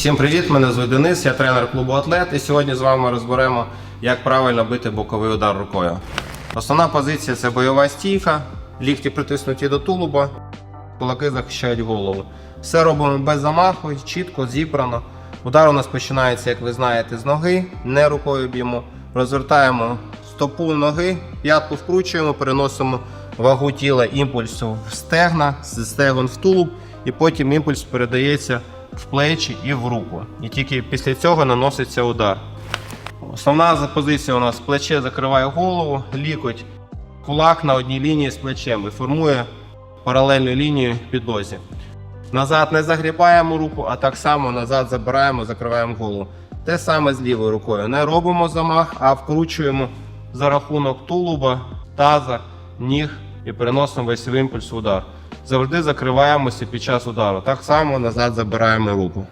Всім привіт! Мене звуть Денис, я тренер клубу Атлет. І сьогодні з вами розберемо, як правильно бити боковий удар рукою. Основна позиція це бойова стійка, лікті притиснуті до тулуба, кулаки захищають голову. Все робимо без замаху, чітко, зібрано. Удар у нас починається, як ви знаєте, з ноги, не рукою б'ємо. Розвертаємо стопу ноги, п'ятку вкручуємо, переносимо вагу тіла імпульсу в стегна, з стегон в тулуб, і потім імпульс передається в плечі і в руку. І тільки після цього наноситься удар. Основна позиція у нас плече закриває голову, лікоть, кулак на одній лінії з плечем і формує паралельну лінію підлозі. Назад не загрібаємо руку, а так само назад забираємо, закриваємо голову. Те саме з лівою рукою. Не робимо замах, а вкручуємо за рахунок тулуба, таза, ніг і переносимо весь імпульс в удар. Завжди закриваємося під час удару. Так само назад забираємо руку.